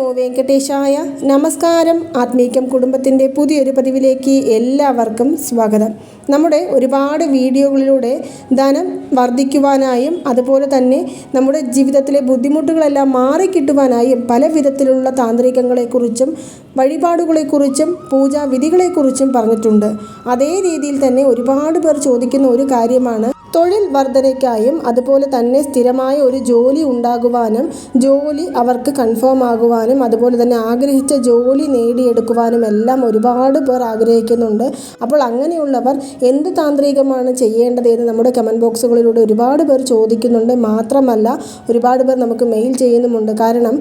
നമോ വെങ്കടേശായ. നമസ്കാരം ആത്മീകം കുടുംബത്തിന്റെ പുതിയൊരു പതിവിലേക്ക് എല്ലാവർക്കും സ്വാഗതം. നമ്മുടെ ഒരുപാട് വീഡിയോകളിലൂടെ ധനം വർദ്ധിക്കുവാനായും അതുപോലെ തന്നെ നമ്മുടെ ജീവിതത്തിലെ ബുദ്ധിമുട്ടുകളെല്ലാം മാറിക്കിട്ടുവാനായും പല വിധത്തിലുള്ള താന്ത്രികങ്ങളെക്കുറിച്ചും വഴിപാടുകളെക്കുറിച്ചും പൂജാവിധികളെക്കുറിച്ചും പറഞ്ഞിട്ടുണ്ട്. അതേ രീതിയിൽ തന്നെ ഒരുപാട് പേർ ചോദിക്കുന്ന ഒരു കാര്യമാണ് തൊഴിൽ വർധനയ്ക്കായും അതുപോലെ തന്നെ സ്ഥിരമായ ഒരു ജോലി ഉണ്ടാകുവാനും ജോലി അവർക്ക് കൺഫേം ആകുവാനും അതുപോലെ തന്നെ ആഗ്രഹിച്ച ജോലി നേടിയെടുക്കുവാനും എല്ലാം ഒരുപാട് പേർ ആഗ്രഹിക്കുന്നുണ്ട്. അപ്പോൾ അങ്ങനെയുള്ളവർ എന്ത് താന്ത്രികമാണ് ചെയ്യേണ്ടത് എന്ന് നമ്മുടെ കമന്റ് ബോക്സുകളിലൂടെ ഒരുപാട് പേർ ചോദിക്കുന്നുണ്ട്. മാത്രമല്ല ഒരുപാട് പേർ നമുക്ക് മെയിൽ ചെയ്യുന്നുമുണ്ട്. കാരണം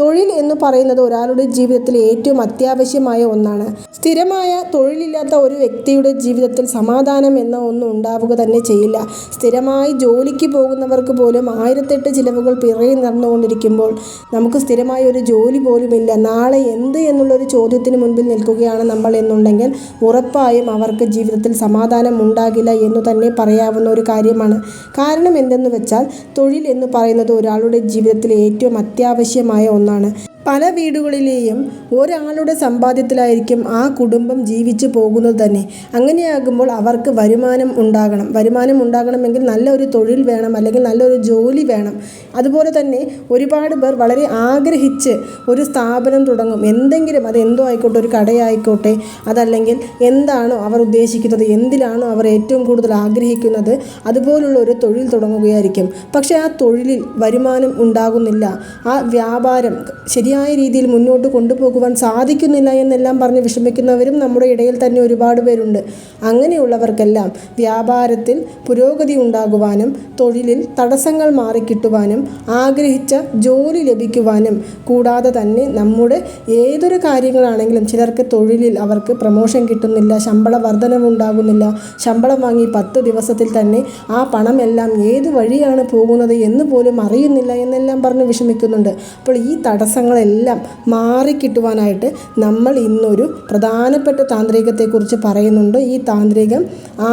തൊഴിൽ എന്ന് പറയുന്നത് ഒരാളുടെ ജീവിതത്തിൽ ഏറ്റവും അത്യാവശ്യമായ ഒന്നാണ്. സ്ഥിരമായ തൊഴിലില്ലാത്ത ഒരു വ്യക്തിയുടെ ജീവിതത്തിൽ സമാധാനം എന്ന ഒന്നും ഉണ്ടാവുക തന്നെ ചെയ്യില്ല. സ്ഥിരമായി ജോലിക്ക് പോകുന്നവർക്ക് പോലും ആയിരത്തെട്ട് ചിലവുകൾ പിറകെ നടന്നുകൊണ്ടിരിക്കുമ്പോൾ നമുക്ക് സ്ഥിരമായ ഒരു ജോലി പോലുമില്ല. നാളെ എന്ത് എന്നുള്ളൊരു ചോദ്യത്തിന് മുൻപിൽ നിൽക്കുകയാണ് നമ്മൾ എന്നുണ്ടെങ്കിൽ ഉറപ്പായും അവർക്ക് ജീവിതത്തിൽ സമാധാനം ഉണ്ടാകില്ല എന്ന് തന്നെ പറയാവുന്ന ഒരു കാര്യമാണ്. കാരണം എന്തെന്ന് വെച്ചാൽ തൊഴിൽ എന്ന് പറയുന്നത് ഒരാളുടെ ജീവിതത്തിൽ ഏറ്റവും അത്യാവശ്യമായ ഒന്നാണ് പല വീടുകളിലെയും ഒരാളുടെ സമ്പാദ്യത്തിലായിരിക്കും ആ കുടുംബം ജീവിച്ചു പോകുന്നത് തന്നെ. അങ്ങനെയാകുമ്പോൾ അവർക്ക് വരുമാനം ഉണ്ടാകണം. വരുമാനം ഉണ്ടാകണമെങ്കിൽ നല്ലൊരു തൊഴിൽ വേണം അല്ലെങ്കിൽ നല്ലൊരു ജോലി വേണം. അതുപോലെ തന്നെ ഒരുപാട് പേർ വളരെ ആഗ്രഹിച്ച് ഒരു സ്ഥാപനം തുടങ്ങും. എന്തെങ്കിലും അത് എന്തോ ആയിക്കോട്ടെ ഒരു കടയായിക്കോട്ടെ അതല്ലെങ്കിൽ എന്താണോ അവർ ഉദ്ദേശിക്കുന്നത് എന്തിലാണോ അവർ ഏറ്റവും കൂടുതൽ ആഗ്രഹിക്കുന്നത് അതുപോലുള്ള ഒരു തൊഴിൽ തുടങ്ങുകയായിരിക്കും. പക്ഷേ ആ തൊഴിലിൽ വരുമാനം ഉണ്ടാകുന്നില്ല. ആ വ്യാപാരം ശരിയായ രീതിയിൽ മുന്നോട്ട് കൊണ്ടുപോകുവാൻ സാധിക്കുന്നില്ല എന്നെല്ലാം പറഞ്ഞ് വിഷമിക്കുന്നവരും നമ്മുടെ ഇടയിൽ തന്നെ ഒരുപാട് പേരുണ്ട്. അങ്ങനെയുള്ളവർക്കെല്ലാം വ്യാപാരത്തിൽ പുരോഗതി ഉണ്ടാകുവാനും തൊഴിലിൽ തടസ്സങ്ങൾ മാറിക്കിട്ടുവാനും ആഗ്രഹിച്ച ജോലി ലഭിക്കുവാനും കൂടാതെ തന്നെ നമ്മുടെ ഏതൊരു കാര്യങ്ങളാണെങ്കിലും ചിലർക്ക് തൊഴിലിൽ അവർക്ക് പ്രമോഷൻ കിട്ടുന്നില്ല ശമ്പള വർധനവുണ്ടാകുന്നില്ല ശമ്പളം വാങ്ങി പത്ത് ദിവസത്തിൽ തന്നെ ആ പണമെല്ലാം ഏത് വഴിയാണ് പോകുന്നത് എന്ന് പോലും അറിയുന്നില്ല എന്നെല്ലാം പറഞ്ഞ് വിഷമിക്കുന്നുണ്ട്. അപ്പോൾ ഈ തടസ്സങ്ങളെല്ലാം മാറിക്കിട്ടുവാനായിട്ട് നമ്മൾ ഇന്നൊരു പ്രധാനപ്പെട്ട താന്ത്രികത്തെക്കുറിച്ച് പറയുന്നുണ്ട്. ഈ താന്ത്രികം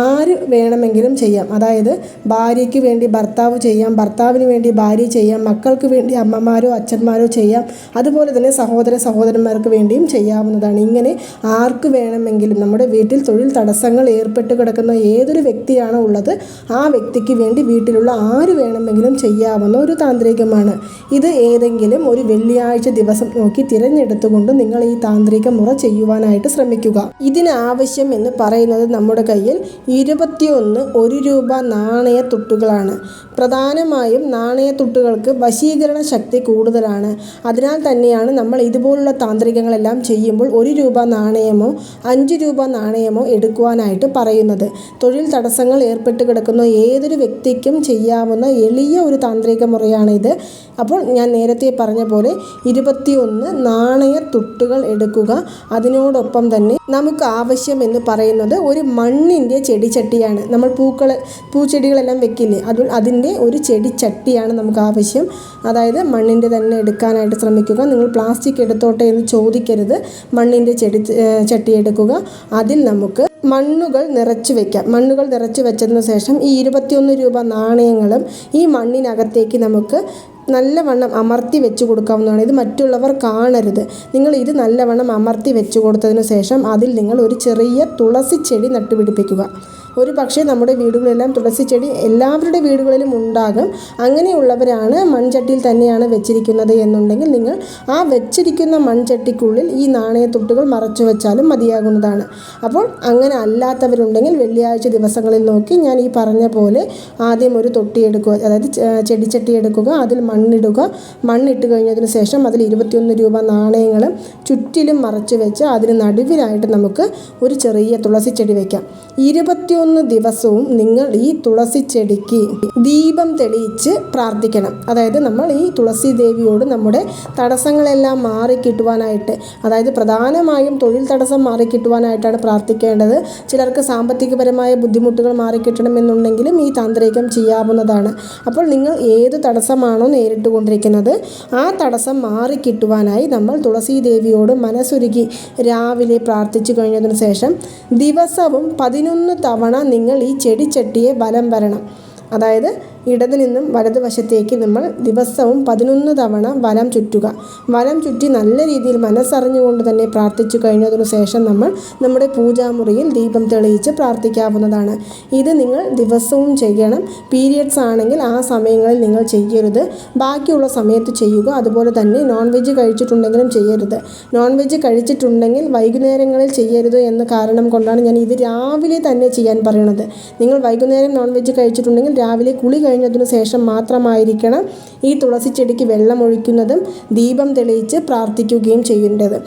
ആര് വേണമെങ്കിലും ചെയ്യാം. അതായത് ഭാര്യയ്ക്ക് വേണ്ടി ഭർത്താവ് ചെയ്യാം ഭർത്താവിന് വേണ്ടി ഭാര്യ ചെയ്യാം മക്കൾക്ക് വേണ്ടി അമ്മമാരോ അച്ഛന്മാരോ ചെയ്യാം അതുപോലെ തന്നെ സഹോദര സഹോദരന്മാർക്ക് വേണ്ടിയും ചെയ്യാവുന്നതാണ്. ഇങ്ങനെ ആർക്ക് വേണമെങ്കിലും നമ്മുടെ വീട്ടിൽ തൊഴിൽ തടസ്സങ്ങൾ ഏർപ്പെട്ട് കിടക്കുന്ന ഏതൊരു വ്യക്തിയാണോ ഉള്ളത് ആ വ്യക്തിക്ക് വേണ്ടി വീട്ടിലുള്ള ആര് വേണമെങ്കിലും ചെയ്യാവുന്ന ഒരു താന്ത്രികമാണ്. ഇത് ഏതെങ്കിലും ഒരു വെള്ളിയാഴ്ച ദിവസം നോക്കി തിരഞ്ഞെടുത്തുകൊണ്ട് നിങ്ങൾ ഈ താന്ത്രിക മുറ ചെയ്യുവാനായിട്ട് ശ്രമിക്കുക. ഇതിന് ആവശ്യം എന്ന് പറയുന്നത് നമ്മുടെ കയ്യിൽ ഇരുപത്തിയൊന്ന് ഒരു രൂപ നാണയ തുട്ടുകളാണ്. പ്രധാനമായും നാണയത്തുട്ടുകൾക്ക് വശീകരണ ശക്തി കൂടുതലാണ്. അതിനാൽ തന്നെയാണ് നമ്മൾ ഇതുപോലുള്ള താന്ത്രികങ്ങളെല്ലാം ചെയ്യുമ്പോൾ ഒരു രൂപ നാണയമോ അഞ്ച് രൂപ നാണയമോ എടുക്കുവാനായിട്ട് പറയുന്നത്. തൊഴിൽ തടസ്സങ്ങൾ ഏർപ്പെട്ട് കിടക്കുന്ന ഏതൊരു വ്യക്തിക്കും ചെയ്യാവുന്ന എളിയ ഒരു താന്ത്രിക മുറയാണിത്. അപ്പോൾ ഞാൻ നേരത്തെ പറഞ്ഞ പോലെ ഇരുപത്തിയൊന്ന് നാണയ തുട്ടുകൾ എടുക്കുക. അതിനോടൊപ്പം തന്നെ നമുക്ക് ആവശ്യം എന്ന് പറയുന്നത് ഒരു മണ്ണിന്റെ ചെടിച്ചട്ടിയാണ്. നമ്മൾ പൂക്കൾ പൂച്ചെടികളെല്ലാം വെക്കില്ലേ? അത് അതിന്റെ ഒരു ചെടിച്ചട്ടിയാണ് നമുക്ക് ആവശ്യം. അതായത് മണ്ണിന്റെ തന്നെ എടുക്കാനായിട്ട് ശ്രമിക്കുക. നിങ്ങൾ പ്ലാസ്റ്റിക് എടുത്തോട്ടെ എന്ന് ചോദിക്കരുത്. മണ്ണിന്റെ ചെടി ചട്ടി എടുക്കുക. അതിൽ നമുക്ക് മണ്ണുകൾ നിറച്ചു വെക്കാം. മണ്ണുകൾ നിറച്ചു വെച്ചതിന് ശേഷം ഈ ഇരുപത്തിയൊന്ന് രൂപ നാണയങ്ങളും ഈ മണ്ണിനകത്തേക്ക് നമുക്ക് നല്ലവണ്ണം അമർത്തി വെച്ച് കൊടുക്കാവുന്നതാണ്. ഇത് മറ്റുള്ളവർ കാണരുത്. നിങ്ങൾ ഇത് നല്ലവണ്ണം അമർത്തി വെച്ച് കൊടുത്തതിന് ശേഷം അതിൽ നിങ്ങൾ ഒരു ചെറിയ തുളസി ചെടി നട്ടുപിടിപ്പിക്കുക. ഒരു പക്ഷേ നമ്മുടെ വീടുകളിലെല്ലാം തുളസി ചെടി എല്ലാവരുടെ വീടുകളിലും ഉണ്ടാകും. അങ്ങനെയുള്ളവരാണ് മൺചട്ടിയിൽ തന്നെയാണ് വെച്ചിരിക്കുന്നത് എന്നുണ്ടെങ്കിൽ നിങ്ങൾ ആ വെച്ചിരിക്കുന്ന മൺചട്ടിക്കുള്ളിൽ ഈ നാണയത്തുട്ടുകൾ മറച്ചു വെച്ചാലും മതിയാകുന്നതാണ്. അപ്പോൾ അങ്ങനെ അല്ലാത്തവരുണ്ടെങ്കിൽ വെള്ളിയാഴ്ച ദിവസങ്ങളിൽ നോക്കി ഞാൻ ഈ പറഞ്ഞ പോലെ ആദ്യം ഒരു തൊട്ടി എടുക്കുക അതായത് ചെടിച്ചട്ടി എടുക്കുക അതിൽ മണ്ണിടുക മണ്ണിട്ട് കഴിഞ്ഞതിന് ശേഷം അതിൽ ഇരുപത്തിയൊന്ന് രൂപ നാണയങ്ങളും ചുറ്റിലും മറച്ചു വെച്ച് അതിന് നടുവിലായിട്ട് നമുക്ക് ഒരു ചെറിയ തുളസി ചെടി വയ്ക്കാം ഇരുപത്തിയൊന്ന് ദിവസവും നിങ്ങൾ ഈ തുളസി ചെടിക്ക് ദീപം തെളിയിച്ച് പ്രാർത്ഥിക്കണം. അതായത് നമ്മൾ ഈ തുളസി ദേവിയോട് നമ്മുടെ തടസ്സങ്ങളെല്ലാം മാറി കിട്ടുവാനായിട്ട് അതായത് പ്രധാനമായും തൊഴിൽ തടസ്സം മാറി കിട്ടുവാനായിട്ടാണ് പ്രാർത്ഥിക്കേണ്ടത്. ചിലർക്ക് സാമ്പത്തികപരമായ ബുദ്ധിമുട്ടുകൾ മാറിക്കിട്ടണമെന്നുണ്ടെങ്കിലും ഈ താന്ത്രികം ചെയ്യാവുന്നതാണ്. അപ്പോൾ നിങ്ങൾ ഏത് തടസ്സമാണോ നേരിട്ടുകൊണ്ടിരിക്കുന്നത് ആ തടസ്സം മാറി കിട്ടുവാനായി നമ്മൾ തുളസി ദേവിയോട് മനസ്സുരുകി രാവിലെ പ്രാർത്ഥിച്ചു കഴിഞ്ഞതിന് ശേഷം ദിവസവും പതിനൊന്ന് തവണ നിങ്ങൾ ഈ ചെടിച്ചട്ടിയെ ബലം വരണം. അതായത് ഇടതു നിന്നും വലതുവശത്തേക്ക് നമ്മൾ ദിവസവും പതിനൊന്ന് തവണ വലം ചുറ്റുക. വലം ചുറ്റി നല്ല രീതിയിൽ മനസ്സറിഞ്ഞുകൊണ്ട് തന്നെ പ്രാർത്ഥിച്ചു കഴിഞ്ഞതിനു ശേഷം നമ്മൾ നമ്മുടെ പൂജാമുറിയിൽ ദീപം തെളിയിച്ച് പ്രാർത്ഥിക്കാവുന്നതാണ്. ഇത് നിങ്ങൾ ദിവസവും ചെയ്യണം. പീരിയഡ്സ് ആണെങ്കിൽ ആ സമയങ്ങളിൽ നിങ്ങൾ ചെയ്യരുത്. ബാക്കിയുള്ള സമയത്ത് ചെയ്യുക. അതുപോലെ തന്നെ നോൺ വെജ് കഴിച്ചിട്ടുണ്ടെങ്കിലും ചെയ്യരുത്. നോൺ വെജ് കഴിച്ചിട്ടുണ്ടെങ്കിൽ വൈകുന്നേരങ്ങളിൽ ചെയ്യരുത് എന്ന കാരണം കൊണ്ടാണ് ഞാൻ ഇത് രാവിലെ തന്നെ ചെയ്യാൻ പറയണത്. നിങ്ങൾ വൈകുന്നേരം നോൺ വെജ് കഴിച്ചിട്ടുണ്ടെങ്കിൽ രാവിലെ കുളി കഴിഞ്ഞതിനു ശേഷം മാത്രമായിരിക്കണം ഈ തുളസി ചെടിക്ക് വെള്ളമൊഴിക്കുന്നതും ദീപം തെളിയിച്ച് പ്രാർത്ഥിക്കുകയും ചെയ്യേണ്ടത്.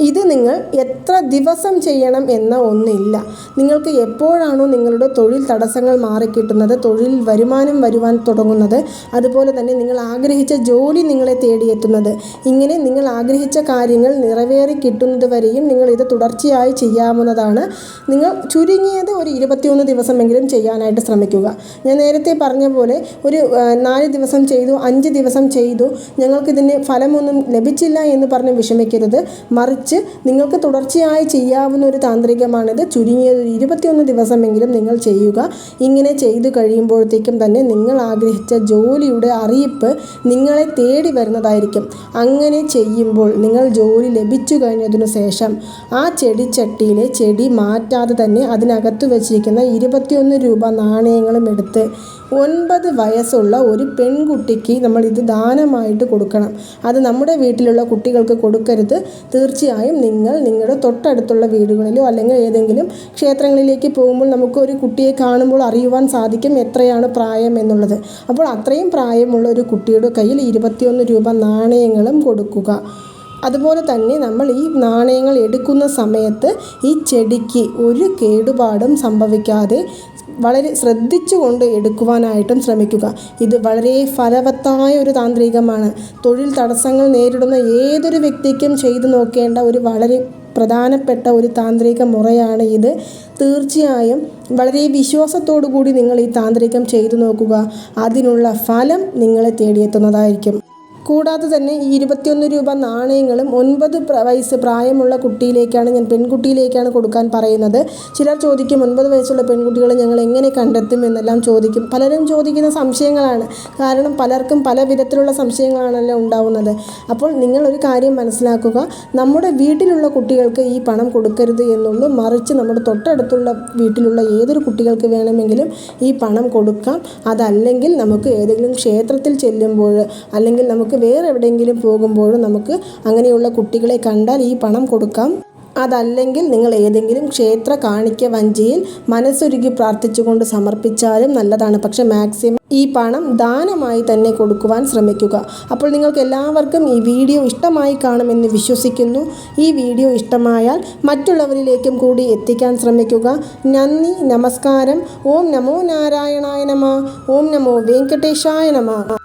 ഇത് നിങ്ങൾ എത്ര ദിവസം ചെയ്യണം എന്ന ഒന്നില്ല. നിങ്ങൾക്ക് എപ്പോഴാണോ നിങ്ങളുടെ തൊഴിൽ തടസ്സങ്ങൾ മാറിക്കിട്ടുന്നത് തൊഴിൽ വരുമാനം വരുവാൻ തുടങ്ങുന്നത് അതുപോലെ തന്നെ നിങ്ങൾ ആഗ്രഹിച്ച ജോലി നിങ്ങളെ തേടിയെത്തുന്നത്. ഇങ്ങനെ നിങ്ങൾ ആഗ്രഹിച്ച കാര്യങ്ങൾ നിറവേറി കിട്ടുന്നത് വരെയും നിങ്ങൾ ഇത് തുടർച്ചയായി ചെയ്യാവുന്നതാണ്. നിങ്ങൾ ചുരുങ്ങിയത് ഒരു ഇരുപത്തിയൊന്ന് ദിവസമെങ്കിലും ചെയ്യാനായിട്ട് ശ്രമിക്കുക. ഞാൻ നേരത്തെ പറഞ്ഞ പോലെ ഒരു നാല് ദിവസം ചെയ്തു അഞ്ച് ദിവസം ചെയ്തു. ഞങ്ങൾക്കിതിന് ഫലമൊന്നും ലഭിച്ചില്ല എന്ന് പറഞ്ഞ് വിഷമിക്കരുത്. മറിച്ച് നിങ്ങൾക്ക് തുടർച്ചയായി ചെയ്യാവുന്ന ഒരു താന്ത്രികമാണിത്. ചുരുങ്ങിയത് ഒരു ഇരുപത്തിയൊന്ന് ദിവസമെങ്കിലും നിങ്ങൾ ചെയ്യുക. ഇങ്ങനെ ചെയ്തു കഴിയുമ്പോഴത്തേക്കും തന്നെ നിങ്ങൾ ആഗ്രഹിച്ച ജോലിയുടെ അറിയിപ്പ് നിങ്ങളെ തേടി വരുന്നതായിരിക്കും. അങ്ങനെ ചെയ്യുമ്പോൾ നിങ്ങൾ ജോലി ലഭിച്ചു കഴിഞ്ഞതിനു ശേഷം ആ ചെടിച്ചട്ടിയിലെ ചെടി മാറ്റാതെ തന്നെ അതിനകത്ത് വെച്ചിരിക്കുന്ന ഇരുപത്തിയൊന്ന് രൂപ നാണയങ്ങളും എടുത്ത് ഒൻപത് വയസ്സുള്ള ഒരു പെൺകുട്ടിക്ക് നമ്മൾ ഇത് ദാനമായിട്ട് കൊടുക്കണം. അത് നമ്മുടെ വീട്ടിലുള്ള കുട്ടികൾക്ക് കൊടുക്കരുത്. തീർച്ചയായും നിങ്ങൾ നിങ്ങളുടെ തൊട്ടടുത്തുള്ള വീടുകളിലോ അല്ലെങ്കിൽ ഏതെങ്കിലും ക്ഷേത്രങ്ങളിലേക്ക് പോകുമ്പോൾ നമുക്ക് ഒരു കുട്ടിയെ കാണുമ്പോൾ അറിയുവാൻ സാധിക്കും എത്രയാണ് പ്രായം എന്നുള്ളത്. അപ്പോൾ അത്രയും പ്രായമുള്ള ഒരു കുട്ടിയുടെ കയ്യിൽ ഇരുപത്തിയൊന്ന് രൂപ നാണയങ്ങളും കൊടുക്കുക. അതുപോലെ തന്നെ നമ്മൾ ഈ നാണയങ്ങൾ എടുക്കുന്ന സമയത്ത് ഈ ചെടിക്ക് ഒരു കേടുപാടും സംഭവിക്കാതെ വളരെ ശ്രദ്ധിച്ചുകൊണ്ട് എടുക്കുവാനായിട്ടും ശ്രമിക്കുക. ഇത് വളരെ ഫലവത്തായ ഒരു താന്ത്രികമാണ്. തൊഴിൽ തടസ്സങ്ങൾ നേരിടുന്ന ഏതൊരു വ്യക്തിക്കും ചെയ്തു നോക്കേണ്ട ഒരു വളരെ പ്രധാനപ്പെട്ട ഒരു താന്ത്രിക മുറയാണ് ഇത്. തീർച്ചയായും വളരെ വിശ്വാസത്തോടു കൂടി നിങ്ങൾ ഈ താന്ത്രികം ചെയ്തു നോക്കുക. അതിനുള്ള ഫലം നിങ്ങളെ തേടിയെത്തുന്നതായിരിക്കും. കൂടാതെ തന്നെ ഈ ഇരുപത്തിയൊന്ന് രൂപ നാണയങ്ങളും ഒൻപത് വയസ്സ് പ്രായമുള്ള കുട്ടിയിലേക്കാണ് ഞാൻ പെൺകുട്ടിയിലേക്കാണ് കൊടുക്കാൻ പറയുന്നത്. ചിലർ ചോദിക്കും ഒൻപത് വയസ്സുള്ള പെൺകുട്ടികളെ ഞങ്ങൾ എങ്ങനെ കണ്ടെത്തും? എന്നെല്ലാം ചോദിക്കും. പലരും ചോദിക്കുന്ന സംശയങ്ങളാണ്. കാരണം പലർക്കും പല വിധത്തിലുള്ള സംശയങ്ങളാണല്ലോ ഉണ്ടാവുന്നത്. അപ്പോൾ നിങ്ങൾ ഒരു കാര്യം മനസ്സിലാക്കുക. നമ്മുടെ വീട്ടിലുള്ള കുട്ടികൾക്ക് ഈ പണം കൊടുക്കരുത് എന്നുള്ളൂ. മറിച്ച് നമ്മുടെ തൊട്ടടുത്തുള്ള വീട്ടിലുള്ള ഏതൊരു കുട്ടികൾക്ക് വേണമെങ്കിലും ഈ പണം കൊടുക്കാം. അതല്ലെങ്കിൽ നമുക്ക് ഏതെങ്കിലും ക്ഷേത്രത്തിൽ ചെല്ലുമ്പോൾ അല്ലെങ്കിൽ വേറെ എവിടെയെങ്കിലും പോകുമ്പോഴും നമുക്ക് അങ്ങനെയുള്ള കുട്ടികളെ കണ്ടാൽ ഈ പണം കൊടുക്കാം. അതല്ലെങ്കിൽ നിങ്ങൾ ഏതെങ്കിലും ക്ഷേത്ര കാണിക്ക വഞ്ചിയിൽ മനസ്സൊരുക്കി പ്രാർത്ഥിച്ചുകൊണ്ട് സമർപ്പിച്ചാലും നല്ലതാണ്. പക്ഷെ മാക്സിമം ഈ പണം ദാനമായി തന്നെ കൊടുക്കുവാൻ ശ്രമിക്കുക. അപ്പോൾ നിങ്ങൾക്ക് എല്ലാവർക്കും ഈ വീഡിയോ ഇഷ്ടമായി കാണുമെന്ന് വിശ്വസിക്കുന്നു. ഈ വീഡിയോ ഇഷ്ടമായാൽ മറ്റുള്ളവരിലേക്കും കൂടി എത്തിക്കാൻ ശ്രമിക്കുക. നന്ദി നമസ്കാരം. ഓം നമോ നാരായണായ നമ. ഓം നമോ വെങ്കടേശായ നമ.